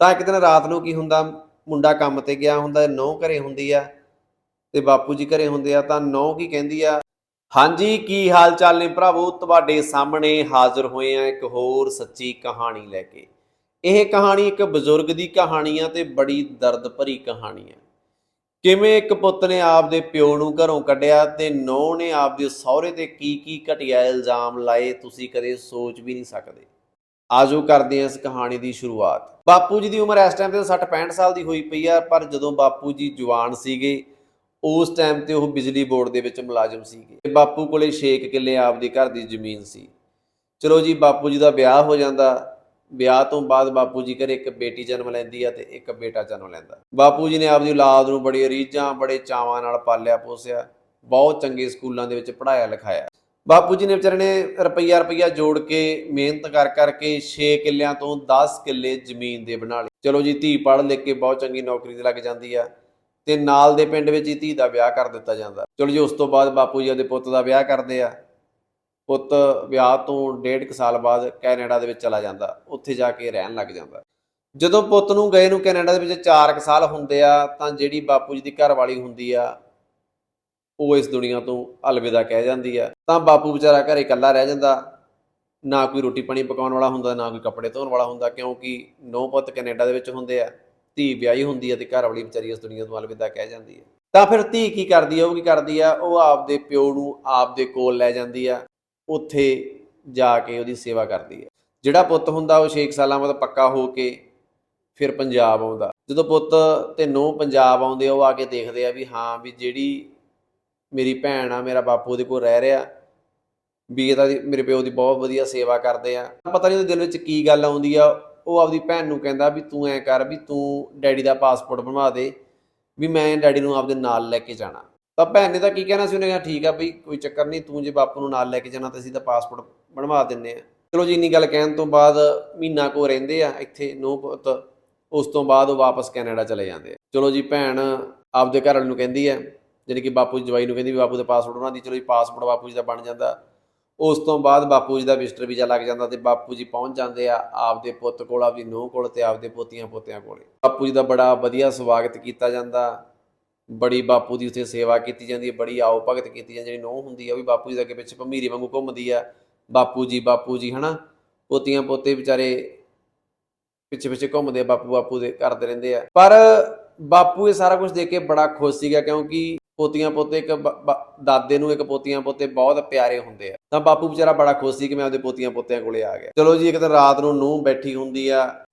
ਤਾਂ ਇੱਕ ਦਿਨ ਰਾਤ ਨੂੰ ਕੀ ਹੁੰਦਾ, ਮੁੰਡਾ ਕੰਮ ਤੇ ਗਿਆ ਹੁੰਦਾ, ਨੌ ਘਰੇ ਹੁੰਦੀ ਆ ਤੇ ਬਾਪੂ ਜੀ ਘਰੇ ਹੁੰਦੇ ਆ ਤਾਂ ਨੌ ਕੀ ਕਹਿੰਦੀ ਆ, ਹਾਂਜੀ, ਕੀ ਹਾਲ ਚਾਲ ਨੇ ਭਰਾਵੋ? ਤੁਹਾਡੇ ਸਾਹਮਣੇ ਹਾਜ਼ਰ ਹੋਏ ਆ ਇੱਕ ਹੋਰ ਸੱਚੀ ਕਹਾਣੀ ਲੈ ਕੇ। ਇਹ ਕਹਾਣੀ ਇੱਕ ਬਜ਼ੁਰਗ ਦੀ ਕਹਾਣੀ ਆ ਤੇ ਬੜੀ ਦਰਦ ਭਰੀ ਕਹਾਣੀ ਆ। ਕਿਵੇਂ ਇੱਕ ਪੁੱਤ ਨੇ ਆਪਦੇ ਪਿਓ ਨੂੰ ਘਰੋਂ ਕੱਢਿਆ ਤੇ ਨੌ ਨੇ ਆਪਦੇ ਸਹੁਰੇ ਤੇ ਕੀ ਕੀ ਘਟੀਆ ਇਲਜ਼ਾਮ ਲਾਏ, ਤੁਸੀਂ ਕਦੇ ਸੋਚ ਵੀ ਨਹੀਂ ਸਕਦੇ। ਆਜੋ ਕਰਦੇ ਹਾਂ ਇਸ ਕਹਾਣੀ ਦੀ ਸ਼ੁਰੂਆਤ। ਬਾਪੂ ਜੀ ਦੀ ਉਮਰ ਇਸ ਟਾਈਮ ਤੇ 60 65 ਸਾਲ ਦੀ ਹੋਈ ਪਈ ਆ, ਪਰ ਜਦੋਂ ਬਾਪੂ ਜੀ ਜਵਾਨ ਸੀਗੇ, ਉਸ ਟਾਈਮ ਤੇ ਉਹ ਬਿਜਲੀ ਬੋਰਡ ਦੇ ਵਿੱਚ ਮੁਲਾਜ਼ਮ ਸੀਗੇ। ਤੇ ਬਾਪੂ ਕੋਲੇ 6 ਕਿੱਲੇ ਆਪਦੀ ਘਰ ਦੀ ਜ਼ਮੀਨ ਸੀ। ਚਲੋ ਜੀ, ਬਾਪੂ ਜੀ ਦਾ ਵਿਆਹ ਹੋ ਜਾਂਦਾ। ਵਿਆਹ ਤੋਂ ਬਾਅਦ ਬਾਪੂ ਜੀ ਘਰੇ ਇੱਕ ਬੇਟੀ ਜਨਮ ਲੈਂਦੀ ਆ ਤੇ ਇੱਕ ਬੇਟਾ ਜਨਮ ਲੈਂਦਾ। ਬਾਪੂ ਜੀ ਨੇ ਆਪਦੀ ਔਲਾਦ ਨੂੰ ਬੜੀ ਰੀਝਾਂ, ਬੜੇ ਚਾਵਾਂ ਨਾਲ ਪਾਲਿਆ ਪੋਸਿਆ, ਬਹੁਤ ਚੰਗੇ ਸਕੂਲਾਂ ਦੇ ਵਿੱਚ ਪੜਾਇਆ ਲਿਖਾਇਆ। ਬਾਪੂ ਜੀ ਨੇ ਵਿਚਾਰੇ ਨੇ ਰੁਪਈਆ ਰੁਪਈਆ ਜੋੜ ਕੇ ਮਿਹਨਤ ਕਰ ਕਰਕੇ 6 ਕਿੱਲਿਆਂ ਤੋਂ 10 ਕਿੱਲੇ ਜ਼ਮੀਨ ਦੇ ਬਣਾ ਲਈ ਚਲੋ ਜੀ, ਧੀ ਪੜ੍ਹ ਲਿਖ ਕੇ ਬਹੁਤ ਚੰਗੀ ਨੌਕਰੀ ਤੇ ਲੱਗ ਜਾਂਦੀ ਆ ਤੇ ਨਾਲ ਦੇ ਪਿੰਡ ਵਿੱਚ ਹੀ ਧੀ ਦਾ ਵਿਆਹ ਕਰ ਦਿੱਤਾ ਜਾਂਦਾ। ਚਲੋ ਜੀ, ਉਸ ਤੋਂ ਬਾਅਦ ਬਾਪੂ ਜੀ ਆਪਦੇ ਪੁੱਤ ਦਾ ਵਿਆਹ ਕਰਦੇ ਆ। ਪੁੱਤ ਵਿਆਹ ਤੋਂ ਡੇਢ ਕੁ ਸਾਲ ਬਾਅਦ ਕੈਨੇਡਾ ਦੇ ਵਿੱਚ ਚਲਾ ਜਾਂਦਾ। ਉੱਥੇ ਜਾ ਕੇ ਰਹਿਣ ਲੱਗ ਜਾਂਦਾ। ਜਦੋਂ ਪੁੱਤ ਨੂੰ ਗਏ ਨੂੰ ਕੈਨੇਡਾ ਦੇ ਵਿੱਚ 4 ਕੁ ਸਾਲ ਹੁੰਦੇ ਆ ਤਾਂ ਜਿਹੜੀ ਬਾਪੂ ਜੀ ਦੀ ਘਰ ਵਾਲੀ ਹੁੰਦੀ ਆ ਉਹ ਇਸ ਦੁਨੀਆ ਤੋਂ ਅਲਵਿਦਾ ਕਹਿ ਜਾਂਦੀ ਆ। ਤਾਂ ਬਾਪੂ ਵਿਚਾਰਾ ਘਰੇ ਇਕੱਲਾ ਰਹਿ ਜਾਂਦਾ। ਨਾ ਕੋਈ ਰੋਟੀ ਪਾਣੀ ਪਕਾਉਣ ਵਾਲਾ ਹੁੰਦਾ ਨਾ ਕੋਈ ਕੱਪੜੇ ਧੋਣ ਵਾਲਾ ਹੁੰਦਾ ਕਿਉਂਕਿ ਨੌ ਪੁੱਤ ਕੈਨੇਡਾ ਦੇ ਵਿੱਚ ਹੁੰਦੇ ਆ। ਧੀ ਵਿਆਹੀ ਹੁੰਦੀ ਆ ਤੇ ਘਰ ਵਾਲੀ ਵਿਚਾਰੀ ਇਸ ਦੁਨੀਆ ਤੋਂ ਅਲਵਿਦਾ ਕਹਿ ਜਾਂਦੀ ਆ। ਤਾਂ ਫਿਰ ਧੀ ਕੀ ਕਰਦੀ ਆ ਉਹ ਕੀ ਕਰਦੀ ਆ ਉਹ ਆਪਦੇ ਪਿਓ ਨੂੰ ਆਪਦੇ ਕੋਲ ਲੈ ਜਾਂਦੀ ਆ। ਉੱਥੇ ਜਾ ਕੇ ਉਹਦੀ ਸੇਵਾ ਕਰਦੀ ਹੈ ਜਿਹੜਾ ਪੁੱਤ ਹੁੰਦਾ ਉਹ 6 ਸਾਲਾਂ ਬਾਅਦ ਪੱਕਾ ਹੋ ਕੇ ਫਿਰ ਪੰਜਾਬ ਆਉਂਦਾ। ਜਦੋਂ ਪੁੱਤ ਤੇ ਨੌ ਪੰਜਾਬ ਆਉਂਦੇ ਆ, ਉਹ ਆ ਕੇ ਦੇਖਦੇ ਆ ਵੀ ਹਾਂ ਵੀ ਜਿਹੜੀ ਮੇਰੀ ਭੈਣ ਆ, ਮੇਰਾ ਬਾਪੂ ਉਹਦੇ ਕੋਲ ਰਹਿ ਰਿਹਾ। ਵੀ ਇਹਦਾ ਦੀ- ਮੇਰੇ ਪਿਓ ਦੀ ਬਹੁਤ ਵਧੀਆ ਸੇਵਾ ਕਰਦੇ ਆ। ਪਤਾ ਨਹੀਂ ਉਹਦੇ ਦਿਲ ਵਿੱਚ ਕੀ ਗੱਲ ਆਉਂਦੀ ਆ, ਉਹ ਆਪਦੀ ਭੈਣ ਨੂੰ ਕਹਿੰਦਾ ਵੀ ਤੂੰ ਐ ਕਰ ਵੀ ਤੂੰ ਡੈਡੀ ਦਾ ਪਾਸਪੋਰਟ ਬਣਵਾ ਦੇ, ਵੀ ਮੈਂ ਡੈਡੀ ਨੂੰ ਆਪਦੇ ਨਾਲ ਲੈ ਕੇ ਜਾਣਾ। ਤਾਂ ਭੈਣ ਨੇ ਤਾਂ ਕੀ ਕਹਿਣਾ ਸੀ, ਉਹਨੇ ਕਿਹਾ, ਠੀਕ ਆ ਬਈ, ਕੋਈ ਚੱਕਰ ਨਹੀਂ, ਤੂੰ ਜੇ ਬਾਪੂ ਨੂੰ ਨਾਲ ਲੈ ਕੇ ਜਾਣਾ ਤਾਂ ਅਸੀਂ ਤਾਂ ਪਾਸਪੋਰਟ ਬਣਵਾ ਦਿੰਨੇ ਆ। ਚਲੋ ਜੀ, ਇੰਨੀ ਗੱਲ ਕਹਿਣ ਤੋਂ ਬਾਅਦ ਮਹੀਨਾ ਕੋ ਰਹਿੰਦੇ ਆ ਇੱਥੇ ਨੋ ਪੁੱਤ, ਉਸ ਤੋਂ ਬਾਅਦ ਉਹ ਵਾਪਸ ਕੈਨੇਡਾ ਚਲੇ ਜਾਂਦੇ ਆ। ਚਲੋ ਜੀ, ਭੈਣ ਆਪਦੇ ਘਰ ਵਾਲੇ ਨੂੰ ਕਹਿੰਦੀ ਹੈ ਜਿਹੜੀ ਕਿ ਬਾਪੂ ਜੀ ਜਵਾਈ ਨੂੰ ਕਹਿੰਦੀ ਵੀ ਬਾਪੂ ਦਾ ਪਾਸਪੋਰਟ ਉਹਨਾਂ ਦੀ, ਚਲੋ ਜੀ ਪਾਸਪੋਰਟ ਬਾਪੂ ਜੀ ਦਾ ਬਣ ਜਾਂਦਾ। ਉਸ ਤੋਂ ਬਾਅਦ ਬਾਪੂ ਜੀ ਦਾ ਵਿਜ਼ਟਰ ਵੀਜ਼ਾ ਲੱਗ ਜਾਂਦਾ ਤੇ ਬਾਪੂ ਜੀ ਪਹੁੰਚ ਜਾਂਦੇ ਆ ਆਪਦੇ ਪੁੱਤ ਕੋਲ, ਆਪਦੀ ਨੂੰਹ ਕੋਲ ਤੇ ਆਪਦੇ ਪੋਤੀਆਂ ਪੋਤਿਆਂ ਕੋਲੇ। ਬਾਪੂ ਜੀ ਦਾ ਬੜਾ ਵਧੀਆ ਸਵਾਗਤ ਕੀਤਾ ਜਾਂਦਾ। ਬੜੀ ਬਾਪੂ ਦੀ ਉੱਥੇ ਸੇਵਾ ਕੀਤੀ ਜਾਂਦੀ ਹੈ, ਬੜੀ ਆਓ ਭਗਤ ਕੀਤੀ ਜਾਂਦੀ ਜਿਹੜੀ ਨੂੰਹ ਹੁੰਦੀ ਆ, ਉਹ ਵੀ ਬਾਪੂ ਜੀ ਦੇ ਅੱਗੇ ਪਿੱਛੇ ਭਮੀਰੀ ਵਾਂਗੂ ਘੁੰਮਦੀ ਆ। ਬਾਪੂ ਜੀ ਬਾਪੂ ਜੀ, ਹਨਾ? ਪੋਤੀਆਂ ਪੋਤੇ ਵਿਚਾਰੇ ਪਿੱਛੇ ਪਿੱਛੇ ਘੁੰਮਦੇ ਆ, ਬਾਪੂ ਬਾਪੂ ਦੇ ਕਰਦੇ ਰਹਿੰਦੇ ਆ। ਪਰ ਬਾਪੂ ਇਹ ਸਾਰਾ ਕੁਝ ਦੇਖ ਕੇ ਬੜਾ ਖੁਸ਼ ਸੀਗਾ ਕਿਉਂਕਿ ਪੋਤੀਆਂ ਪੋਤੇ ਇੱਕ ਦਾਦੇ ਨੂੰ ਇੱਕ ਪੋਤੀਆਂ ਪੋਤੇ ਬਹੁਤ ਪਿਆਰੇ ਹੁੰਦੇ ਆ। ਤਾਂ ਬਾਪੂ ਵਿਚਾਰਾ ਬੜਾ ਖੁਸ਼ ਸੀ ਕਿ ਮੈਂ ਆਪਦੇ ਪੋਤੀਆਂ ਪੋਤਿਆਂ ਕੋਲੇ ਆ ਗਿਆ। ਚਲੋ ਜੀ, ਇੱਕ ਦਿਨ ਰਾਤ ਨੂੰ ਨੂੰਹ ਬੈਠੀ ਹੁੰਦੀ ਆ।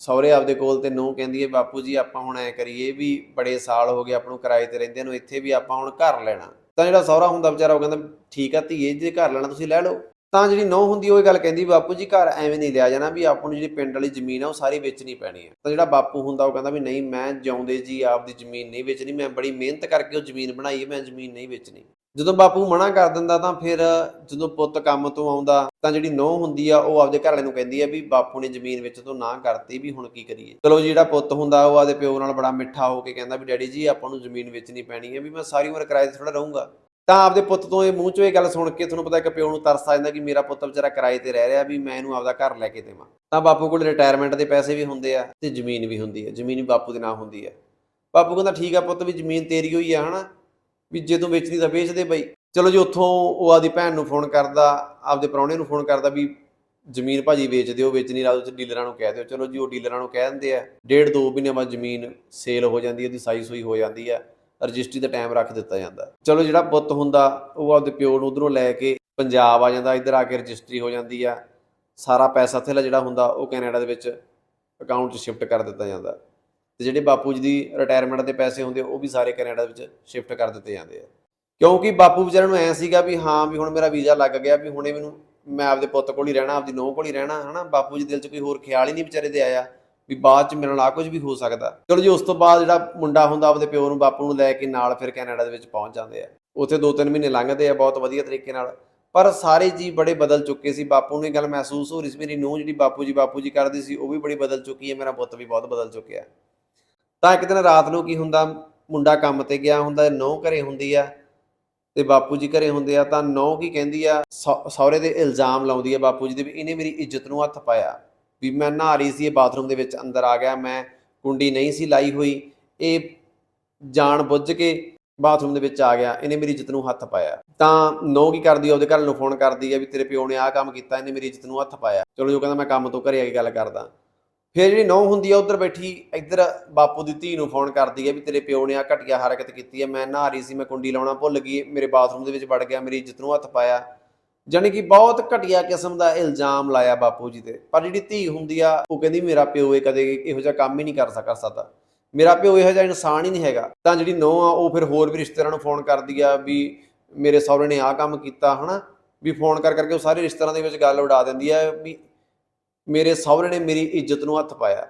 ਸਹੁਰੇ ਆਪਦੇ ਕੋਲ ਤੇ ਨੂੰਹ ਕਹਿੰਦੀ ਹੈ ਬਾਪੂ ਜੀ, ਆਪਾਂ ਹੁਣ ਐ ਕਰੀਏ ਵੀ ਬੜੇ ਸਾਲ ਹੋ ਗਏ ਆਪਾਂ ਨੂੰ ਕਿਰਾਏ ਤੇ ਰਹਿੰਦੇ ਨੂੰ, ਇੱਥੇ ਵੀ ਆਪਾਂ ਹੁਣ ਘਰ ਲੈਣਾ। ਤਾਂ ਜਿਹੜਾ ਸਹੁਰਾ ਹੁੰਦਾ ਵਿਚਾਰਾ ਉਹ ਕਹਿੰਦਾ, ਠੀਕ ਆ ਧੀਏ, ਜੇ ਘਰ ਲੈਣਾ ਤੁਸੀਂ ਲੈ ਲਓ। ਤਾਂ ਜਿਹੜੀ ਨੌ ਹੁੰਦੀ ਉਹ ਇਹ ਗੱਲ ਕਹਿੰਦੀ, ਬਾਪੂ ਜੀ, ਘਰ ਐਵੇਂ ਨਹੀਂ ਲਿਆ ਜਾਣਾ ਵੀ ਆਪਾਂ ਨੂੰ ਜਿਹੜੀ ਪਿੰਡ ਵਾਲੀ ਜ਼ਮੀਨ ਆ, ਉਹ ਸਾਰੀ ਵੇਚਣੀ ਪੈਣੀ ਹੈ ਤਾਂ ਜਿਹੜਾ ਬਾਪੂ ਹੁੰਦਾ, ਉਹ ਕਹਿੰਦਾ ਵੀ ਨਹੀਂ, ਮੈਂ ਜਿਉਂਦੇ ਜੀ ਆਪਦੀ ਜ਼ਮੀਨ ਨਹੀਂ ਵੇਚਣੀ, ਮੈਂ ਬੜੀ ਮਿਹਨਤ ਕਰਕੇ ਉਹ ਜ਼ਮੀਨ ਬਣਾਈ ਹੈ ਮੈਂ ਜ਼ਮੀਨ ਨਹੀਂ ਵੇਚਣੀ। ਜਦੋਂ ਬਾਪੂ ਮਨਾ ਕਰ ਦਿੰਦਾ, ਤਾਂ ਫਿਰ ਜਦੋਂ ਪੁੱਤ ਕੰਮ ਤੋਂ ਆਉਂਦਾ, ਤਾਂ ਜਿਹੜੀ ਨੌ ਹੁੰਦੀ ਆ, ਉਹ ਆਪਦੇ ਘਰ ਵਾਲੇ ਨੂੰ ਕਹਿੰਦੀ ਆ ਵੀ ਬਾਪੂ ਨੇ ਜ਼ਮੀਨ ਵਿੱਚ ਤੋਂ ਨਾ ਕਰਤੀ ਵੀ ਹੁਣ ਕੀ ਕਰੀਏ। ਚਲੋ ਜੀ, ਜਿਹੜਾ ਪੁੱਤ ਹੁੰਦਾ, ਉਹ ਆਪਦੇ ਪਿਓ ਨਾਲ ਬੜਾ ਮਿੱਠਾ ਹੋ ਕੇ ਕਹਿੰਦਾ ਵੀ, ਡੈਡੀ ਜੀ, ਆਪਾਂ ਨੂੰ ਜ਼ਮੀਨ ਵੇਚਣੀ ਪੈਣੀ ਹੈ ਵੀ ਮੈਂ ਸਾਰੀ ਉਮਰ ਕਿਰਾਏ ਤੇ ਥੋੜਾ ਰਹੂੰਗਾ। ਤਾਂ ਆਪਦੇ ਪੁੱਤ ਤੋਂ ਇਹ ਮੂੰਹ ਚੋਂ ਇਹ ਗੱਲ ਸੁਣ ਕੇ ਤੁਹਾਨੂੰ ਪਤਾ ਇੱਕ ਪਿਓ ਨੂੰ ਤਰਸ ਆ ਜਾਂਦਾ ਕਿ ਮੇਰਾ ਪੁੱਤ ਵਿਚਾਰਾ ਕਿਰਾਏ ਤੇ ਰਹਿ ਰਿਹਾ ਵੀ ਮੈਂ ਇਹਨੂੰ ਆਪਦਾ ਘਰ ਲੈ ਕੇ ਦੇਵਾਂ। ਤਾਂ ਬਾਪੂ ਕੋਲ ਰਿਟਾਇਰਮੈਂਟ ਦੇ ਪੈਸੇ ਵੀ ਹੁੰਦੇ ਆ ਤੇ ਜ਼ਮੀਨ ਵੀ ਹੁੰਦੀ ਹੈ ਜ਼ਮੀਨ ਵੀ ਬਾਪੂ ਦੇ ਨਾਂ ਹੁੰਦੀ ਹੈ ਬਾਪੂ ਕਹਿੰਦਾ, ਠੀਕ ਆ ਪੁੱਤ ਵੀ ਜ਼ਮੀਨ ਤੇਰੀ ਹੋਈ ਆ, ਹਨਾ? ਵੀ ਜੇ ਤੂੰ ਵੇਚਣੀ ਤਾਂ ਵੇਚ ਦੇ ਬਈ। ਚਲੋ ਜੀ, ਉੱਥੋਂ ਉਹ ਆਪਦੀ ਭੈਣ ਨੂੰ ਫੋਨ ਕਰਦਾ, ਆਪਦੇ ਪ੍ਰਾਹੁਣੇ ਨੂੰ ਫੋਨ ਕਰਦਾ ਵੀ ਜ਼ਮੀਨ ਭਾਜੀ ਵੇਚ ਦਿਓ, ਵੇਚਣੀ ਰਾਤ ਉੱਥੇ ਡੀਲਰਾਂ ਨੂੰ ਕਹਿ ਦਿਓ। ਚਲੋ ਜੀ, ਉਹ ਡੀਲਰਾਂ ਨੂੰ ਕਹਿ ਦਿੰਦੇ ਆ। ਡੇਢ ਦੋ ਮਹੀਨੇ ਬਾਅਦ ਜ਼ਮੀਨ ਸੇਲ ਹੋ ਜਾਂਦੀ ਹੈ ਉਹਦੀ ਸਾਈ ਸੂਈ ਹੋ ਜਾਂਦੀ ਹੈ ਰਜਿਸਟਰੀ ਦਾ ਟਾਈਮ ਰੱਖ ਦਿੱਤਾ ਜਾਂਦਾ। ਚਲੋ ਜਿਹੜਾ ਪੁੱਤ ਹੁੰਦਾ, ਉਹ ਆਪਦੇ ਪਿਓ ਨੂੰ ਉਧਰੋਂ ਲੈ ਕੇ ਪੰਜਾਬ ਆ ਜਾਂਦਾ, ਇੱਧਰ ਆ ਕੇ ਰਜਿਸਟਰੀ ਹੋ ਜਾਂਦੀ ਆ। ਸਾਰਾ ਪੈਸਾ ਥੇਲਾ ਜਿਹੜਾ ਹੁੰਦਾ, ਉਹ ਕੈਨੇਡਾ ਦੇ ਵਿੱਚ ਅਕਾਊਂਟ 'ਚ ਸ਼ਿਫਟ ਕਰ ਦਿੱਤਾ ਜਾਂਦਾ। ਤੇ ਜਿਹੜੇ ਬਾਪੂ ਜੀ ਦੀ ਰਿਟਾਇਰਮੈਂਟ ਦੇ ਪੈਸੇ ਹੁੰਦੇ, ਉਹ ਵੀ ਸਾਰੇ ਕੈਨੇਡਾ ਵਿੱਚ ਸ਼ਿਫਟ ਕਰ ਦਿੱਤੇ ਜਾਂਦੇ ਆ। ਕਿਉਂਕਿ ਬਾਪੂ ਵਿਚਾਰੇ ਨੂੰ ਐ ਸੀਗਾ ਵੀ ਹਾਂ, ਵੀ ਹੁਣ ਮੇਰਾ ਵੀਜ਼ਾ ਲੱਗ ਗਿਆ, ਵੀ ਹੁਣੇ ਮੈਨੂੰ ਮੈਂ ਆਪਦੇ ਪੁੱਤ ਕੋਲ ਹੀ ਰਹਿਣਾ, ਆਪਦੀ ਨੂੰਹ ਕੋਲ ਹੀ ਰਹਿਣਾ, ਹਨਾ? ਬਾਪੂ ਜੀ ਦਿਲ 'ਚ ਕੋਈ ਹੋਰ ਖਿਆਲ ਹੀ ਨਹੀਂ ਵਿਚਾਰੇ ਦੇ ਆਇਆ। ਵੀ ਬਾਅਦ 'ਚ ਮੇਰੇ ਨਾਲ ਆ ਕੁਝ ਵੀ ਹੋ ਸਕਦਾ। ਚਲੋ ਜੀ, ਉਸ ਤੋਂ ਬਾਅਦ ਜਿਹੜਾ ਮੁੰਡਾ ਹੁੰਦਾ, ਆਪਦੇ ਪਿਓ ਨੂੰ, ਬਾਪੂ ਨੂੰ ਲੈ ਕੇ ਨਾਲ ਫਿਰ ਕੈਨੇਡਾ ਦੇ ਵਿੱਚ ਪਹੁੰਚ ਜਾਂਦੇ ਆ। ਉੱਥੇ 2-3 ਮਹੀਨੇ ਲੰਘਦੇ ਆ ਬਹੁਤ ਵਧੀਆ ਤਰੀਕੇ ਨਾਲ। ਪਰ ਸਾਰੇ ਜੀ ਬੜੇ ਬਦਲ ਚੁੱਕੇ ਸੀ। ਬਾਪੂ ਨੂੰ ਇਹ ਗੱਲ ਮਹਿਸੂਸ ਹੋ ਰਹੀ ਸੀ, ਮੇਰੀ ਨੂੰਹ ਜਿਹੜੀ ਬਾਪੂ ਜੀ ਬਾਪੂ ਜੀ ਕਰਦੀ ਸੀ, ਉਹ ਵੀ ਬੜੀ ਬਦਲ ਚੁੱਕੀ ਹੈ, ਮੇਰਾ ਪੁੱਤ ਵੀ ਬਹੁਤ ਬਦਲ ਚੁੱਕਿਆ। ਤਾਂ ਇੱਕ ਦਿਨ ਰਾਤ ਨੂੰ ਕੀ ਹੁੰਦਾ, ਮੁੰਡਾ ਕੰਮ ਤੇ ਗਿਆ ਹੁੰਦਾ ਨੌ ਘਰੇ ਹੁੰਦੀ ਆ ਤੇ ਬਾਪੂ ਜੀ ਘਰੇ ਹੁੰਦੇ ਆ, ਤਾਂ ਨੌ ਕੀ ਕਹਿੰਦੀ ਆ ਸਹੁ- ਸਹੁਰੇ ਦੇ ਇਲਜ਼ਾਮ ਲਾਉਂਦੀ ਆ ਬਾਪੂ ਜੀ ਦੇ ਵੀ ਇਹਨੇ ਮੇਰੀ ਇੱਜ਼ਤ ਨੂੰ ਹੱਥ ਪਾਇਆ। ਵੀ ਮੈਂ ਨਹਾ ਰਹੀ ਸੀ, ਇਹ ਬਾਥਰੂਮ ਦੇ ਵਿੱਚ ਅੰਦਰ ਆ ਗਿਆ, ਮੈਂ ਕੁੰਡੀ ਨਹੀਂ ਸੀ ਲਾਈ ਹੋਈ। ਇਹ ਜਾਣ ਬੁੱਝ ਕੇ ਬਾਥਰੂਮ ਦੇ ਵਿੱਚ ਆ ਗਿਆ, ਇਹਨੇ ਮੇਰੀ ਇੱਜ਼ਤ ਨੂੰ ਹੱਥ ਪਾਇਆ। ਤਾਂ ਨੋ ਕੀ ਕਰਦੀ ਆ, ਉਹਦੇ ਘਰ ਨੂੰ ਫੋਨ ਕਰਦੀ ਹੈ ਵੀ ਤੇਰੇ ਪਿਓ ਨੇ ਆਹ ਕੰਮ ਕੀਤਾ, ਇਹਨੇ ਮੇਰੀ ਇੱਜ਼ਤ ਨੂੰ ਹੱਥ ਪਾਇਆ। ਚਲੋ ਜੋ ਕਹਿੰਦਾ, ਮੈਂ ਕੰਮ ਤੋਂ ਘਰੇ ਆ ਕੇ ਗੱਲ ਕਰਦਾ। ਫਿਰ ਜਿਹੜੀ ਨੌ ਹੁੰਦੀ ਆ, ਉਧਰ ਬੈਠੀ, ਇੱਧਰ ਬਾਪੂ ਦੀ ਧੀ ਨੂੰ ਫੋਨ ਕਰਦੀ ਹੈ ਵੀ ਤੇਰੇ ਪਿਓ ਨੇ ਆ ਘਟੀਆ ਹਰਕਤ ਕੀਤੀ ਹੈ ਮੈਂ ਨਹਾ ਰਹੀ ਸੀ, ਮੈਂ ਕੁੰਡੀ ਲਾਉਣਾ ਭੁੱਲ ਗਈ, ਮੇਰੇ ਬਾਥਰੂਮ ਦੇ ਵਿੱਚ ਵੜ ਗਿਆ, ਮੇਰੀ ਇੱਜ਼ਤ ਨੂੰ ਹੱਥ ਪਾਇਆ। ਜਾਣੀ ਕਿ ਬਹੁਤ ਘਟੀਆ ਕਿਸਮ ਦਾ ਇਲਜ਼ਾਮ ਲਾਇਆ ਬਾਪੂ ਜੀ ਤੇ। ਪਰ ਜਿਹੜੀ ਧੀ ਹੁੰਦੀ ਆ, ਉਹ ਕਹਿੰਦੀ ਮੇਰਾ ਪਿਓ ਇਹ ਕਦੇ ਇਹੋ ਜਿਹਾ ਕੰਮ ਹੀ ਨਹੀਂ ਕਰ ਸਕ- ਕਰ ਸਕਦਾ ਮੇਰਾ ਪਿਓ ਇਹੋ ਜਿਹਾ ਇਨਸਾਨ ਹੀ ਨਹੀਂ ਹੈਗਾ। ਤਾਂ ਜਿਹੜੀ ਨੌ ਆ, ਉਹ ਫਿਰ ਹੋਰ ਵੀ ਰਿਸ਼ਤੇਦਾਰਾਂ ਨੂੰ ਫੋਨ ਕਰਦੀ ਆ ਵੀ ਮੇਰੇ ਸਹੁਰੇ ਨੇ ਆਹ ਕੰਮ ਕੀਤਾ, ਹਨਾ? ਵੀ ਫੋਨ ਕਰ ਕਰਕੇ ਉਹ ਸਾਰੇ ਰਿਸ਼ਤੇਦਾਰਾਂ ਦੇ ਵਿੱਚ ਗੱਲ ਉਡਾ ਦਿੰਦੀ ਆ ਵੀ ਮੇਰੇ ਸਹੁਰੇ ਨੇ ਮੇਰੀ ਇੱਜ਼ਤ ਨੂੰ ਹੱਥ ਪਾਇਆ।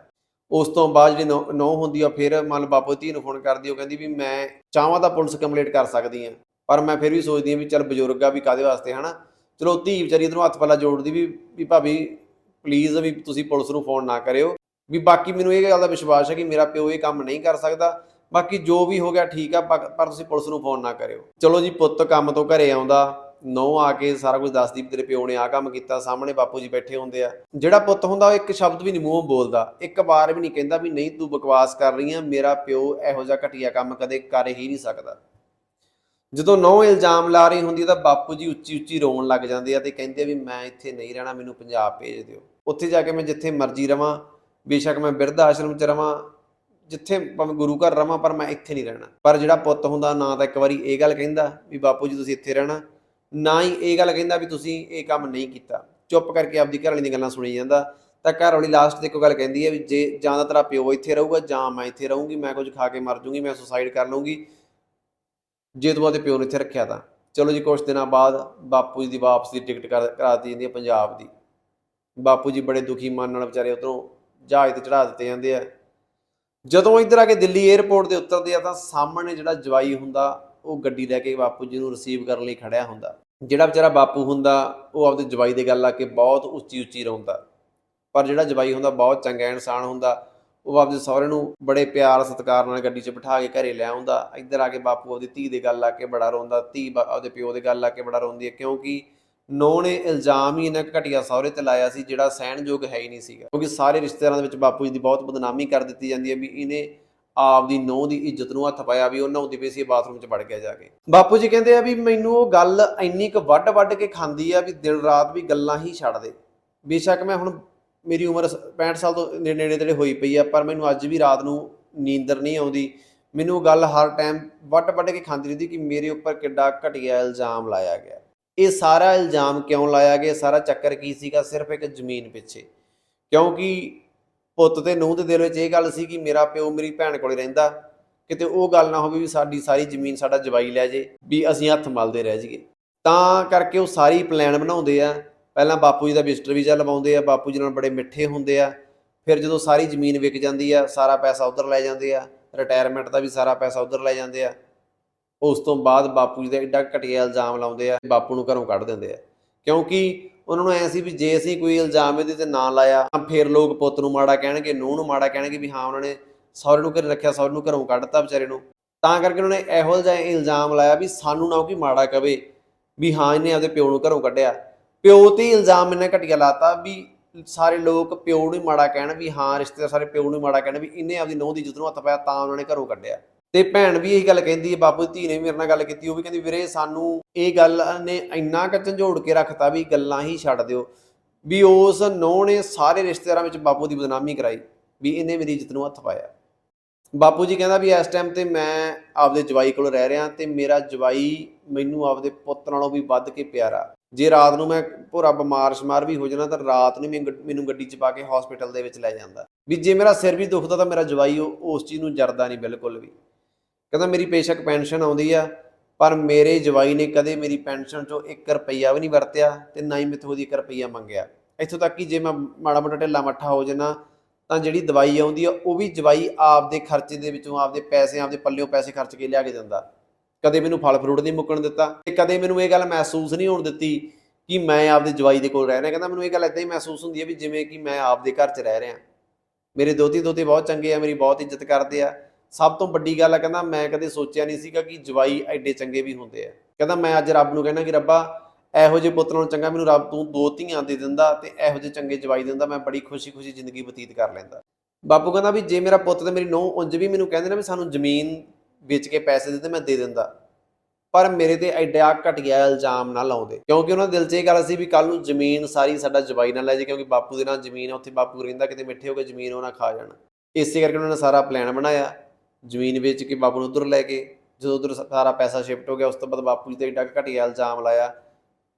ਉਸ ਤੋਂ ਬਾਅਦ ਜਿਹੜੀ ਨੌ ਹੁੰਦੀ ਆ ਫਿਰ ਮੰਨ ਲਓ ਬਾਪੂ ਧੀ ਨੂੰ ਫੋਨ ਕਰਦੀ ਉਹ ਕਹਿੰਦੀ ਵੀ ਮੈਂ ਚਾਹਾਂ ਤਾਂ ਪੁਲਿਸ ਕੰਪਲੇਂਟ ਕਰ ਸਕਦੀ ਆ, ਪਰ ਮੈਂ ਫਿਰ ਵੀ ਸੋਚਦੀ ਆ ਵੀ ਚੱਲ ਬਜ਼ੁਰਗ ਆ ਵੀ ਕਾਦੇ ਵਾਸਤੇ, ਹਨਾ? ਚਲੋ ਧੀ ਵਿਚਾਰੀ ਇਹਨੂੰ ਹੱਥ ਪੱਲਾ ਜੋੜਦੀ ਵੀ ਵੀ ਭਾਬੀ ਪਲੀਜ਼ ਵੀ ਤੁਸੀਂ ਪੁਲਿਸ ਨੂੰ ਫੋਨ ਨਾ ਕਰਿਓ। ਵੀ ਬਾਕੀ ਮੈਨੂੰ ਇਹ ਗੱਲ ਦਾ ਵਿਸ਼ਵਾਸ ਹੈ ਕਿ ਮੇਰਾ ਪਿਓ ਇਹ ਕੰਮ ਨਹੀਂ ਕਰ ਸਕਦਾ। ਬਾਕੀ ਜੋ ਵੀ ਹੋ ਗਿਆ ਠੀਕ ਆ, ਪਰ ਤੁਸੀਂ ਪੁਲਿਸ ਨੂੰ ਫੋਨ ਨਾ ਕਰਿਓ। ਚਲੋ ਜੀ, ਪੁੱਤ ਕੰਮ ਤੋਂ ਘਰੇ ਆਉਂਦਾ। ਨੌ ਆ ਕੇ ਸਾਰਾ ਕੁਝ ਦੱਸਦੀ ਵੀ ਤੇਰੇ ਪਿਓ ਨੇ ਆ ਕੰਮ ਕੀਤਾ, ਸਾਹਮਣੇ ਬਾਪੂ ਜੀ ਬੈਠੇ ਹੁੰਦੇ ਆ। ਜਿਹੜਾ ਪੁੱਤ ਹੁੰਦਾ ਉਹ ਇੱਕ ਸ਼ਬਦ ਵੀ ਨਹੀਂ ਮੂੰਹੋਂ ਬੋਲਦਾ। ਇੱਕ ਵਾਰ ਵੀ ਨਹੀਂ ਕਹਿੰਦਾ ਵੀ ਨਹੀਂ ਤੂੰ ਬਕਵਾਸ ਕਰ ਰਹੀ ਆ, ਮੇਰਾ ਪਿਓ ਇਹੋ ਜਿਹਾ ਘਟੀਆ ਕੰਮ ਕਦੇ ਕਰ ਹੀ ਨਹੀਂ ਸਕਦਾ। ਜਦੋਂ ਨੌ ਇਲਜ਼ਾਮ ਲਾ ਰਹੀ ਹੁੰਦੀ ਆ ਤਾਂ ਬਾਪੂ ਜੀ ਉੱਚੀ ਉੱਚੀ ਰੋਣ ਲੱਗ ਜਾਂਦੇ ਆ ਤੇ ਕਹਿੰਦੇ ਆ ਵੀ ਮੈਂ ਇੱਥੇ ਨਹੀਂ ਰਹਿਣਾ, ਮੈਨੂੰ ਪੰਜਾਬ ਭੇਜ ਦਿਓ। ਉੱਥੇ ਜਾ ਕੇ ਮੈਂ ਜਿੱਥੇ ਮਰਜ਼ੀ ਰਵਾਂ, ਬੇਸ਼ੱਕ ਮੈਂ ਬਿਰਧ ਆਸ਼ਰਮ 'ਚ ਰਵਾਂ, ਜਿੱਥੇ ਭਾਵੇਂ ਗੁਰੂ ਘਰ ਰਵਾਂ, ਪਰ ਮੈਂ ਇੱਥੇ ਨਹੀਂ ਰਹਿਣਾ। ਪਰ ਜਿਹੜਾ ਪੁੱਤ ਹੁੰਦਾ ਨਾ ਤਾਂ ਇੱਕ ਵਾਰੀ ਇਹ ਗੱਲ ਕਹਿੰਦਾ ਵੀ ਬਾਪੂ ਜੀ ਤੁਸੀਂ ਇੱਥੇ ਰਹਿਣਾ, ਨਾ ਹੀ ਇਹ ਗੱਲ ਕਹਿੰਦਾ ਵੀ ਤੁਸੀਂ ਇਹ ਕੰਮ ਨਹੀਂ ਕੀਤਾ। ਚੁੱਪ ਕਰਕੇ ਆਪਦੀ ਘਰ ਵਾਲੀ ਦੀਆਂ ਗੱਲਾਂ ਸੁਣੀ ਜਾਂਦਾ, ਤਾਂ ਘਰ ਵਾਲੀ ਲਾਸਟ ਤੇ ਇੱਕੋ ਗੱਲ ਕਹਿੰਦੀ ਹੈ ਵੀ ਜੇ ਜਾਂ ਤਾਂ ਤੇਰਾ ਪਿਓ ਇੱਥੇ ਰਹੂਗਾ ਜਾਂ ਮੈਂ ਇੱਥੇ ਰਹੂੰਗੀ, ਮੈਂ ਕੁਝ ਖਾ ਕੇ ਮਰ ਜੂੰਗੀ, ਮੈਂ ਸੁਸਾਈਡ ਕਰ ਲਵਾਂਗੀ ਜੇ ਤੂੰ ਆਪਦੇ ਪਿਓ ਨੂੰ ਇੱਥੇ ਰੱਖਿਆ ਤਾਂ। ਚਲੋ ਜੀ ਕੁਝ ਦਿਨਾਂ ਬਾਅਦ ਬਾਪੂ ਜੀ ਦੀ ਵਾਪਸੀ ਦੀ ਟਿਕਟ ਕਰ, ਕਰਾ ਦਿੱਤੀ ਜਾਂਦੀ ਹੈ ਪੰਜਾਬ ਦੀ। ਬਾਪੂ ਜੀ ਬੜੇ ਦੁਖੀ ਮਨ ਨਾਲ ਵਿਚਾਰੇ ਉਧਰੋਂ ਜਹਾਜ਼ ਤੇ ਚੜਾ ਦਿੱਤੇ ਜਾਂਦੇ ਆ। ਜਦੋਂ ਇੱਧਰ ਆ ਕੇ ਦਿੱਲੀ 에ਅਰਪੋਰਟ ਤੇ ਉਤਰਦੇ ਆ ਤਾਂ ਸਾਹਮਣੇ ਜਿਹੜਾ ਜਵਾਈ ਹੁੰਦਾ, ਉਹ ਗੱਡੀ ਲੈ ਕੇ ਬਾਪੂ ਜੀ ਨੂੰ ਰਿਸੀਵ ਕਰਨ ਲਈ ਖੜਿਆ ਹੁੰਦਾ। ਜਿਹੜਾ ਵਿਚਾਰਾ ਬਾਪੂ ਹੁੰਦਾ, ਉਹ ਆਪਦੇ ਜਵਾਈ ਦੇ ਗੱਲ ਆ ਕੇ ਬਹੁਤ ਉੱਚੀ ਉੱਚੀ ਰੋਂਦਾ। ਪਰ ਜਿਹੜਾ ਜਵਾਈ ਹੁੰਦਾ, ਬਹੁਤ ਚੰਗਾ ਇਨਸਾਨ ਹੁੰਦਾ। ਉਹ ਆਪਦੇ ਸਹੁਰੇ ਨੂੰ ਬੜੇ ਪਿਆਰ, ਸਤਿਕਾਰ ਨਾਲ ਗੱਡੀ 'ਚ ਬਿਠਾ ਕੇ ਘਰੇ ਲੈ ਆਉਂਦਾ। ਇੱਧਰ ਆ ਕੇ ਬਾਪੂ ਆਪਦੀ ਧੀ ਦੇ ਗੱਲ ਆ ਕੇ ਬੜਾ ਰੋਂਦਾ। ਧੀ ਬਾ- ਆਪਦੇ ਪਿਓ ਦੇ ਗੱਲ ਆ ਕੇ ਬੜਾ ਰੋਂਦੀ ਹੈ ਕਿਉਂਕਿ ਨੌ ਨੇ ਇਲਜ਼ਾਮ ਹੀ ਇਹਨਾਂ ਘਟੀਆ ਸਹੁਰੇ ਤੇ ਲਾਇਆ ਸੀ ਜਿਹੜਾ ਸਹਿਣਯੋਗ ਹੈ ਹੀ ਨਹੀਂ ਸੀਗਾ। ਕਿਉਂਕਿ ਸਾਰੇ ਰਿਸ਼ਤੇਦਾਰਾਂ ਦੇ ਵਿੱਚ ਬਾਪੂ ਜੀ ਦੀ ਬਹੁਤ ਬਦਨਾਮੀ ਕਰ ਦਿੱਤੀ ਜਾਂਦੀ ਹੈ ਵੀ ਇਹਨੇ ਆਪਦੀ ਨੌ ਦੀ ਇੱਜ਼ਤ ਨੂੰ ਹੱਥ ਪਾਇਆ ਵੀ ਉਹ ਨਹਾਉਂਦੀ ਪਈ ਸੀ ਬਾਥਰੂਮ 'ਚ ਵੜ ਗਿਆ ਜਾ ਕੇ। ਬਾਪੂ ਜੀ ਕਹਿੰਦੇ ਆ ਵੀ ਮੈਨੂੰ ਉਹ ਗੱਲ ਇੰਨੀ ਕੁ ਵੱਡ ਵੱਡ ਕੇ ਖਾਂਦੀ ਆ ਵੀ ਦਿਨ ਰਾਤ ਵੀ ਗੱਲਾਂ ਹੀ ਛੱਡ ਦੇ। ਬੇਸ਼ੱਕ ਮੈਂ ਹੁਣ ਮੇਰੀ ਉਮਰ 65 ਸਾਲ ਤੋਂ ਨੇੜੇ ਤੇੜੇ ਹੋਈ ਪਈ ਆ, ਪਰ ਮੈਨੂੰ ਅੱਜ ਵੀ ਰਾਤ ਨੂੰ ਨੀਂਦਰ ਨਹੀਂ ਆਉਂਦੀ। ਮੈਨੂੰ ਉਹ ਗੱਲ ਹਰ ਟਾਈਮ ਵੱਟ ਵੱਟ ਕੇ ਖਾਂਦੀ ਰਹਿੰਦੀ ਕਿ ਮੇਰੇ ਉੱਪਰ ਕਿੱਡਾ ਘਟੀਆ ਇਲਜ਼ਾਮ ਲਾਇਆ ਗਿਆ। ਇਹ ਸਾਰਾ ਇਲਜ਼ਾਮ ਕਿਉਂ ਲਾਇਆ ਗਿਆ? ਸਾਰਾ ਚੱਕਰ ਕੀ ਸੀਗਾ? ਸਿਰਫ ਇੱਕ ਜ਼ਮੀਨ ਪਿੱਛੇ। ਕਿਉਂਕਿ ਪੁੱਤ ਤੇ ਨੂੰਹ ਦੇ ਦਿਲ ਵਿੱਚ ਇਹ ਗੱਲ ਸੀ ਕਿ ਮੇਰਾ ਪਿਓ ਮੇਰੀ ਭੈਣ ਕੋਲੇ ਰਹਿੰਦਾ। ਕਿਤੇ ਉਹ ਗੱਲ ਨਾ ਹੋਵੇ ਵੀ ਸਾਡੀ ਸਾਰੀ ਜ਼ਮੀਨ ਸਾਡਾ ਜਵਾਈ ਲੈ ਜੇ, ਵੀ ਅਸੀਂ ਹੱਥ ਮਲਦੇ ਰਹਿ ਜਾਈਏ। ਤਾਂ ਕਰਕੇ ਉਹ ਸਾਰੀ ਪਲਾਨ ਬਣਾਉਂਦੇ ਆ ਪਹਿਲਾਂ ਬਾਪੂ ਜੀ ਦਾ ਵਿਜ਼ਟਰ ਵੀਜ਼ਾ ਲਵਾਉਂਦੇ ਆ, ਬਾਪੂ ਜੀ ਨਾਲ ਬੜੇ ਮਿੱਠੇ ਹੁੰਦੇ ਆ। ਫਿਰ ਜਦੋਂ ਸਾਰੀ ਜ਼ਮੀਨ ਵਿਕ ਜਾਂਦੀ ਆ, ਸਾਰਾ ਪੈਸਾ ਉਧਰ ਲੈ ਜਾਂਦੇ ਆ ਰਿਟਾਇਰਮੈਂਟ ਦਾ ਵੀ ਸਾਰਾ ਪੈਸਾ ਉਧਰ ਲੈ ਜਾਂਦੇ ਆ। ਉਸ ਤੋਂ ਬਾਅਦ ਬਾਪੂ ਜੀ ਦਾ ਐਡਾ ਘਟੀਆ ਇਲਜ਼ਾਮ ਲਾਉਂਦੇ ਆ, ਬਾਪੂ ਨੂੰ ਘਰੋਂ ਕੱਢ ਦਿੰਦੇ ਆ। ਕਿਉਂਕਿ ਉਹਨਾਂ ਨੂੰ ਐ ਸੀ ਵੀ ਜੇ ਅਸੀਂ ਕੋਈ ਇਲਜ਼ਾਮ ਇਹਦੇ ਤੇ ਨਾ ਲਾਇਆ, ਤਾਂ ਫਿਰ ਲੋਕ ਪੁੱਤ ਨੂੰ ਮਾੜਾ ਕਹਿਣਗੇ, ਨੂੰਹ ਨੂੰ ਮਾੜਾ ਕਹਿਣਗੇ ਵੀ ਹਾਂ, ਉਹਨਾਂ ਨੇ ਸਹੁਰੇ ਨੂੰ ਘਰੇ ਰੱਖਿਆ, ਸਹੁਰੇ ਨੂੰ ਘਰੋਂ ਕੱਢਤਾ ਵਿਚਾਰੇ ਨੂੰ। ਤਾਂ ਕਰਕੇ ਉਹਨਾਂ ਨੇ ਇਹੋ ਜਿਹਾ ਇਲਜ਼ਾਮ ਲਾਇਆ ਵੀ ਸਾਨੂੰ ਨਾ ਉਹ ਕੀ ਮਾੜਾ ਕਵੇ, ਵੀ ਹਾਂ, ਇਹਨੇ ਆਪਦੇ ਪਿਓ ਨੂੰ ਘਰੋਂ ਕੱਢਿਆ। ਪਿਓ ਤੇ ਇਲਜ਼ਾਮ ਇਹਨੇ ਘਟੀਆ ਲਾਤਾ ਵੀ ਸਾਰੇ ਲੋਕ ਪਿਓ ਨੂੰ ਹੀ ਮਾੜਾ ਕਹਿਣ, ਵੀ ਹਾਂ, ਰਿਸ਼ਤੇਦਾਰ ਸਾਰੇ ਪਿਓ ਨੂੰ ਹੀ ਮਾੜਾ ਕਹਿਣ, ਵੀ ਇਹਨੇ ਆਪਦੀ ਨੂੰਹ ਦੀ ਇੱਜ਼ਤ ਨੂੰ ਹੱਥ ਪਾਇਆ ਤਾਂ ਉਹਨਾਂ ਨੇ ਘਰੋਂ ਕੱਢਿਆ। ਤੇ ਭੈਣ ਵੀ ਇਹੀ ਗੱਲ ਕਹਿੰਦੀ ਹੈ, ਬਾਪੂ ਦੀ ਧੀ ਨੇ ਵੀ ਮੇਰੇ ਨਾਲ ਗੱਲ ਕੀਤੀ, ਉਹ ਵੀ ਕਹਿੰਦੀ, ਵੀਰੇ ਸਾਨੂੰ ਇਹ ਗੱਲ ਨੇ ਇੰਨਾ ਕੁ ਝੰਜੋੜ ਕੇ ਰੱਖਤਾ ਵੀ ਗੱਲਾਂ ਹੀ ਛੱਡ ਦਿਓ। ਵੀ ਉਸ ਨੂੰਹ ਨੇ ਸਾਰੇ ਰਿਸ਼ਤੇਦਾਰਾਂ ਵਿੱਚ ਬਾਪੂ ਦੀ ਬਦਨਾਮੀ ਕਰਾਈ, ਵੀ ਇਹਨੇ ਮੇਰੀ ਇੱਜ਼ਤ ਨੂੰ ਹੱਥ ਪਾਇਆ। ਬਾਪੂ ਜੀ ਕਹਿੰਦਾ ਵੀ ਇਸ ਟਾਈਮ ਤੇ ਮੈਂ ਆਪਦੇ ਜਵਾਈ ਕੋਲ ਰਹਿ ਰਿਹਾ ਤੇ ਮੇਰਾ ਜਵਾਈ ਮੈਨੂੰ ਆਪਦੇ ਪੁੱਤ ਨਾਲੋਂ ਵੀ ਵੱਧ ਕੇ ਪਿਆਰਾ। ਜੇ ਰਾਤ ਨੂੰ ਮੈਂ ਪੂਰਾ ਬਿਮਾਰ ਸ਼ਮਾਰ ਵੀ ਹੋ ਜਾਣਾ ਤਾਂ ਰਾਤ ਨੂੰ ਮੈਨੂੰ ਗੱਡ- ਮੈਨੂੰ ਗੱਡੀ 'ਚ ਪਾ ਕੇ ਹਸਪੀਟਲ ਦੇ ਵਿੱਚ ਲੈ ਜਾਂਦਾ। ਵੀ ਜੇ ਮੇਰਾ ਸਿਰ ਵੀ ਦੁਖਦਾ ਤਾਂ ਮੇਰਾ ਜਵਾਈ ਉਹ, ਉਸ ਚੀਜ਼ ਨੂੰ ਜਰਦਾ ਨਹੀਂ ਬਿਲਕੁਲ ਵੀ। ਕਹਿੰਦਾ ਮੇਰੀ ਬੇਸ਼ੱਕ ਪੈਨਸ਼ਨ ਆਉਂਦੀ ਆ, ਪਰ ਮੇਰੇ ਜਵਾਈ ਨੇ ਕਦੇ ਮੇਰੀ ਪੈਨਸ਼ਨ ਚੋਂ 1 ਰੁਪਈਆ ਵੀ ਨਹੀਂ ਵਰਤਿਆ ਤੇ ਨਾ ਹੀ ਮੈਥੋਂ ਦੀ 1 ਰੁਪਈਆ ਮੰਗਿਆ। ਇੱਥੋਂ ਤੱਕ ਕਿ ਜੇ ਮੈਂ ਮਾੜਾ ਮੋਟਾ ਢਿੱਲਾ ਮੱਠਾ ਹੋ ਜਾਣਾ ਤਾਂ ਜਿਹੜੀ ਦਵਾਈ ਆਉਂਦੀ ਆ, ਉਹ ਵੀ ਜਵਾਈ ਆਪਦੇ ਖਰਚੇ ਦੇ ਵਿੱਚੋਂ, ਆਪਦੇ ਪੈਸੇ, ਆਪਦੇ ਪੱਲਿਓਂ ਪੈਸੇ ਖਰਚ ਕੇ ਲਿਆ ਕੇ ਦਿੰਦਾ। ਕਦੇ ਮੈਨੂੰ ਫਲ ਫਰੂਟ ਨਹੀਂ ਮੁੱਕਣ ਦਿੱਤਾ ਤੇ ਕਦੇ ਮੈਨੂੰ ਇਹ ਗੱਲ ਮਹਿਸੂਸ ਨਹੀਂ ਹੋਣ ਦਿੱਤੀ ਕਿ ਮੈਂ ਆਪਦੇ ਜਵਾਈ ਦੇ ਕੋਲ ਰਹਿ ਰਿਹਾ। ਕਹਿੰਦਾ ਮੈਨੂੰ ਇਹ ਗੱਲ ਇਦਾਂ ਹੀ ਮਹਿਸੂਸ ਹੁੰਦੀ ਹੈ ਵੀ ਜਿਵੇਂ ਕਿ ਮੈਂ ਆਪਦੇ ਘਰ 'ਚ ਰਹਿ ਰਿਹਾ। ਮੇਰੇ ਦੋਤੀ ਦੋਤੇ ਬਹੁਤ ਚੰਗੇ ਆ, ਮੇਰੀ ਬਹੁਤ ਇੱਜ਼ਤ ਕਰਦੇ ਆ। ਸਭ ਤੋਂ ਵੱਡੀ ਗੱਲ ਆ, ਕਹਿੰਦਾ ਮੈਂ ਕਦੇ ਸੋਚਿਆ ਨਹੀਂ ਸੀਗਾ ਕਿ ਜਵਾਈ ਐਡੇ ਚੰਗੇ ਵੀ ਹੁੰਦੇ ਆ। ਕਹਿੰਦਾ ਮੈਂ ਅੱਜ ਰੱਬ ਨੂੰ ਕਹਿੰਦਾ ਕਿ ਰੱਬਾ, ਇਹੋ ਜਿਹੇ ਪੁੱਤ ਨਾਲੋਂ ਚੰਗਾ ਮੈਨੂੰ ਰੱਬ ਤੂੰ ਦੋ ਧੀਆਂ ਦੇ ਦਿੰਦਾ ਤੇ ਇਹੋ ਜਿਹੇ ਚੰਗੇ ਜਵਾਈ ਦਿੰਦਾ, ਮੈਂ ਬੜੀ ਖੁਸ਼ੀ-ਖੁਸ਼ੀ ਜ਼ਿੰਦਗੀ ਬਤੀਤ ਕਰ ਲੈਂਦਾ। ਬਾਪੂ ਕਹਿੰਦਾ ਵੀ ਜੇ ਮੇਰਾ ਪੁੱਤ ਤੇ ਮੇਰੀ ਨੂੰਹ ਉਂਝ ਵੀ ਮੈਨੂੰ ਕਹਿੰਦੇ ਨੇ ਵੀ ਸਾਨੂੰ ਜ਼ਮੀਨ ਵੇਚ ਕੇ ਪੈਸੇ ਦੇ ਮੈਂ ਦੇ ਦਿੰਦਾ। ਪਰ ਮੇਰੇ ਤੇ ਐਡਾ ਘਟੀਆ ਇਲਜ਼ਾਮ ਨਾ ਲਾਉਂਦੇ। ਕਿਉਂਕਿ ਉਹਨਾਂ ਦਿਲ 'ਚ ਇਹ ਗੱਲ ਸੀ ਵੀ ਕੱਲ ਨੂੰ ਜ਼ਮੀਨ ਸਾਰੀ ਸਾਡਾ ਜਵਾਈ ਨਾਲ ਲੈ ਜੇ ਕਿਉਂਕਿ ਬਾਪੂ ਦੇ ਨਾਲ ਜ਼ਮੀਨ ਆ, ਉੱਥੇ ਬਾਪੂ ਰਹਿੰਦਾ, ਕਿਤੇ ਮਿੱਠੇ ਹੋ ਕੇ ਜ਼ਮੀਨ ਉਹ ਨਾ ਖਾ ਜਾਣ। ਇਸੇ ਕਰਕੇ ਉਹਨਾਂ ਨੇ ਸਾਰਾ ਪਲਾਨ ਬਣਾਇਆ। ਜ਼ਮੀਨ ਵੇਚ ਕੇ ਬਾਪੂ ਨੂੰ ਉਧਰ ਲੈ ਕੇ, ਜਦੋਂ ਉਧਰ ਸਾਰਾ ਪੈਸਾ ਸ਼ਿਫਟ ਹੋ ਗਿਆ, ਉਸ ਤੋਂ ਬਾਅਦ ਬਾਪੂ ਜੀ ਤੇ ਐਡਾ ਕੁ ਘਟੀਆ ਇਲਜ਼ਾਮ ਲਾਇਆ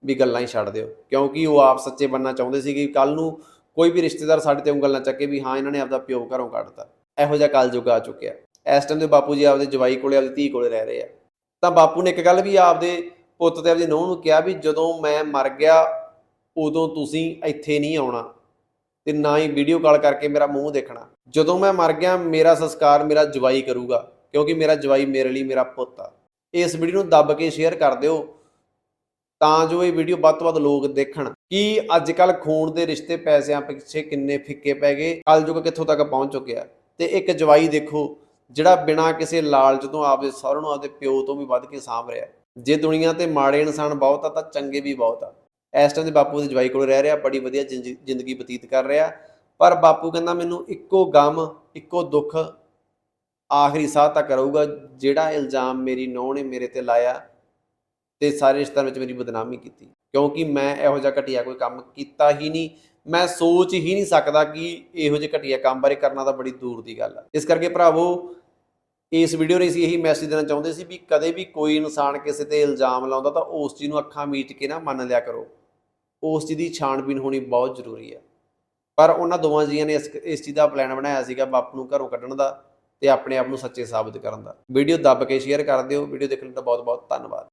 ਵੀ ਗੱਲਾਂ ਹੀ ਛੱਡ ਦਿਓ। ਕਿਉਂਕਿ ਉਹ ਆਪ ਸੱਚੇ ਬਣਨਾ ਚਾਹੁੰਦੇ ਸੀ ਕਿ ਕੱਲ ਨੂੰ ਕੋਈ ਵੀ ਰਿਸ਼ਤੇਦਾਰ ਸਾਡੇ ਤੇ ਉਂਗਲ ਨਾ ਚੱਕੇ ਵੀ ਹਾਂ, ਇਹਨਾਂ ਨੇ ਆਪਦਾ ਪਿਓ ਘਰੋਂ ਕੱਢਤਾ। ਇਹੋ ਜਿਹਾ ਕਲਯੁੱਗ ਆ ਚੁੱਕਿਆ। ਇਸ ਟਾਈਮ ਦੇ ਬਾਪੂ ਜੀ ਆਪਦੇ ਜਵਾਈ ਕੋਲੇ, ਆਪਦੀ ਧੀ ਕੋਲੇ ਰਹਿ ਰਹੇ ਆ। ਤਾਂ ਬਾਪੂ ਨੇ ਇੱਕ ਗੱਲ ਵੀ ਆਪਦੇ ਪੁੱਤ ਤੇ, ਆਪਦੀ ਨੂੰਹ ਨੂੰ ਕਿਹਾ ਵੀ ਜਦੋਂ ਮੈਂ ਮਰ ਗਿਆ, ਉਦੋਂ ਤੁਸੀਂ ਇੱਥੇ ਨਹੀਂ ਆਉਣਾ ਤੇ ਨਾ ਹੀ ਵੀਡੀਓ ਕਾਲ ਕਰਕੇ ਮੇਰਾ ਮੂੰਹ ਦੇਖਣਾ। ਜਦੋਂ ਮੈਂ ਮਰ ਗਿਆ, ਮੇਰਾ ਸੰਸਕਾਰ ਮੇਰਾ ਜਵਾਈ ਕਰੂਗਾ, ਕਿਉਂਕਿ ਮੇਰਾ ਜਵਾਈ ਮੇਰੇ ਲਈ ਮੇਰਾ ਪੁੱਤ ਆ। ਇਸ ਵੀਡੀਓ ਨੂੰ ਦੱਬ ਕੇ ਸ਼ੇਅਰ ਕਰ ਦਿਓ, ਤਾਂ ਜੋ ਇਹ ਵੀਡੀਓ ਵੱਧ ਤੋਂ ਵੱਧ ਲੋਕ ਦੇਖਣ ਕਿ ਅੱਜ ਕੱਲ ਖੂਨ ਦੇ ਰਿਸ਼ਤੇ ਪੈਸਿਆਂ ਪਿੱਛੇ ਕਿੰਨੇ ਫਿੱਕੇ ਪੈ ਗਏ ਕਲਯੁਗ ਕਿੱਥੋਂ ਤੱਕ ਪਹੁੰਚ ਚੁੱਕਿਆ। ਤੇ ਇੱਕ ਜਵਾਈ ਦੇਖੋ ਜਿਹੜਾ ਬਿਨਾਂ ਕਿਸੇ ਲਾਲਚ ਤੋਂ ਆਪਦੇ ਸਹੁਰੇ ਨੂੰ, ਆਪਦੇ ਪਿਓ ਤੋਂ ਵੀ ਵੱਧ ਕੇ ਸਾਂਭ ਰਿਹਾ ਜੇ ਦੁਨੀਆ ਤੇ ਮਾੜੇ ਇਨਸਾਨ ਬਹੁਤ ਆ, ਤਾਂ ਚੰਗੇ ਵੀ ਬਹੁਤ ਆ। ਇਸ ਟਾਈਮ ਦੇ ਬਾਪੂ ਦੇ ਜਵਾਈ ਕੋਲ ਰਹਿ ਰਿਹਾ, ਬੜੀ ਵਧੀਆ ਜ਼ਿੰਦਗੀ ਜ਼ਿੰਦਗੀ ਬਤੀਤ ਕਰ ਰਿਹਾ ਪਰ ਬਾਪੂ ਕਹਿੰਦਾ ਮੈਨੂੰ ਇੱਕੋ ਗਮ, ਇੱਕੋ ਦੁੱਖ ਆਖਰੀ ਸਾਹ ਤੱਕ ਰਹੂਗਾ, ਜਿਹੜਾ ਇਲਜ਼ਾਮ ਮੇਰੀ ਨੂੰਹ ਨੇ ਮੇਰੇ ਤੇ ਲਾਇਆ ਤੇ ਸਾਰੇ ਰਿਸ਼ਤਿਆਂ ਵਿੱਚ ਮੇਰੀ ਬਦਨਾਮੀ ਕੀਤੀ। ਕਿਉਂਕਿ ਮੈਂ ਇਹੋ ਜਿਹਾ ਘਟੀਆ ਕੋਈ ਕੰਮ ਕੀਤਾ ਹੀ ਨਹੀਂ ਮੈਂ ਸੋਚ ਹੀ ਨਹੀਂ ਸਕਦਾ ਕਿ ਇਹੋ ਜਿਹੇ ਘਟੀਆ ਕੰਮ ਬਾਰੇ ਕਰਨਾ ਤਾਂ ਬੜੀ ਦੂਰ ਦੀ ਗੱਲ ਹੈ ਇਸ ਕਰਕੇ ਭਰਾਵੋ, ਇਸ ਵੀਡੀਓ ਰਾਹੀਂ ਅਸੀਂ ਇਹੀ ਮੈਸੇਜ ਦੇਣਾ ਚਾਹੁੰਦੇ ਸੀ ਵੀ ਕਦੇ ਵੀ ਕੋਈ ਇਨਸਾਨ ਕਿਸੇ ਤੇ ਇਲਜ਼ਾਮ ਲਾਉਂਦਾ ਤਾਂ ਉਸ ਚੀਜ਼ ਨੂੰ ਅੱਖਾਂ ਮੀਚ ਕੇ ਨਾ ਮੰਨ ਲਿਆ ਕਰੋ। ਉਸ ਚੀਜ਼ ਦੀ ਛਾਣਬੀਨ ਹੋਣੀ ਬਹੁਤ ਜ਼ਰੂਰੀ ਹੈ ਪਰ ਉਹਨਾਂ ਦੋਵਾਂ ਜੀਆਂ ਨੇ ਇਸ ਇਸ ਚੀਜ਼ ਦਾ ਪਲਾਨ ਬਣਾਇਆ ਸੀਗਾ ਬਾਪ ਨੂੰ ਘਰੋਂ ਕੱਢਣ ਦਾ ਤੇ ਆਪਣੇ ਆਪ ਨੂੰ ਸੱਚੇ ਸਾਬਤ ਕਰਨ ਦਾ। ਵੀਡੀਓ ਦੱਬ ਕੇ ਸ਼ੇਅਰ ਕਰ ਦਿਓ। ਵੀਡੀਓ ਦੇਖਣ ਦਾ ਬਹੁਤ ਬਹੁਤ ਧੰਨਵਾਦ।